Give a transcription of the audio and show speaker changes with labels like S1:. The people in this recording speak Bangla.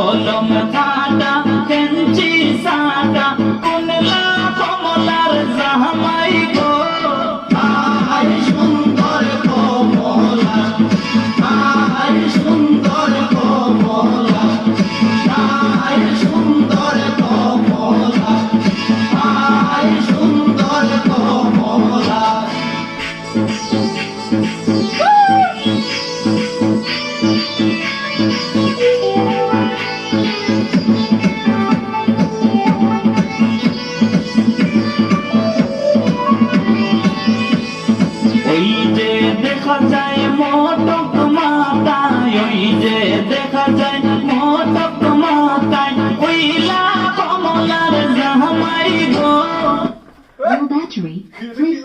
S1: কলম কাটা কেঞ্চি সাটা কোন কমলার জামাই গো। দেখা যায় মোটক মাতায় ওই যে দেখা যায় মোটক মাতায় ওইলা কমলার জামাই গো।
S2: Your battery, please.